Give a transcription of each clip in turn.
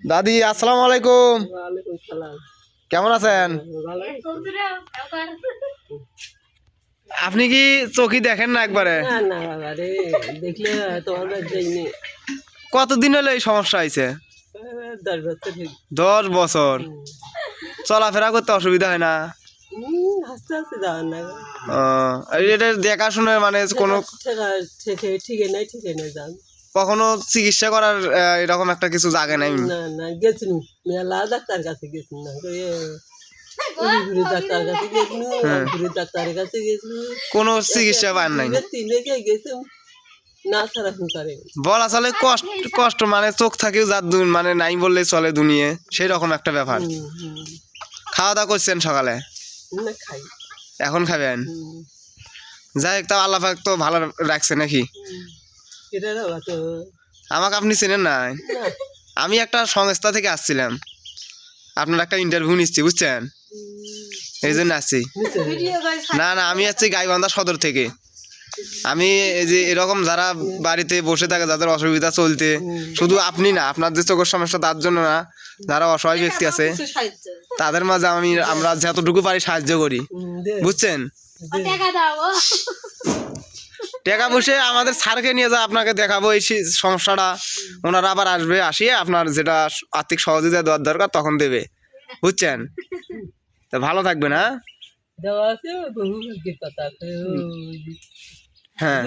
দাদি আসসালামু আলাইকুম। কেমন আছেন? আপনি কি চোখি দেখেন না একবারে? কতদিন হলো এই সমস্যা হয়েছে? দশ বছর চলাফেরা করতে অসুবিধা হয় না? এটা দেখাশুনে মানে কোনো ঠিক নাই ঠিক নাই যান। কখনো চিকিৎসা করার এরকম একটা কিছু জাগে নাই? না না গেছিল মেলা ডাক্তার কাছে না গেছিল কোনো চিকিৎসা পান নাই? গেছে বলা চলে কষ্ট কষ্ট মানে চোখ থাকেও যার মানে নাই বললে চলে দুনিয়ে সেই রকম একটা ব্যাপার। খাওয়া দাওয়া করছেন সকালে? খাই। এখন খাবেন? যাই হোক তাও আল্লাহ তো ভালো রাখছে নাকি? আমাকে আপনি চেনেন না? না আমি একটা সংস্থা থেকে আসছিলাম। আপনার একটা ইন্টারভিউ নিচ্ছি বুঝছেন? এই জন্য আসছি। না না আমি আসছি গাইবান্ধা সদর থেকে। আমি এই যে এরকম যারা বাড়িতে বসে থাকে যাদের অসুবিধা চলতে শুধু আপনি না আপনার যে চোখের সমস্যা তার জন্য না যারা অসহায় ব্যক্তি আছে তাদের মাঝে আমি আমরা যতটুকু পারি সাহায্য করি। বুঝছেন। টাকা বসে আমাদের স্যারকে নিয়ে যা আপনাকে দেখাবো এই সমস্যাটা। ওনারা আবার আসবে আসিয়ে আপনার যেটা আর্থিক সহযোগিতা দেওয়ার দরকার তখন দেবে। বুঝছেন? তা ভালো থাকবে হ্যাঁ? দেওয়া আছে বহু ভাগ্যের কথা আছে ওই যে, হ্যাঁ।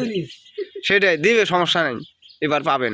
সেটাই দিবে সমস্যা নেই। এবার পাবেন।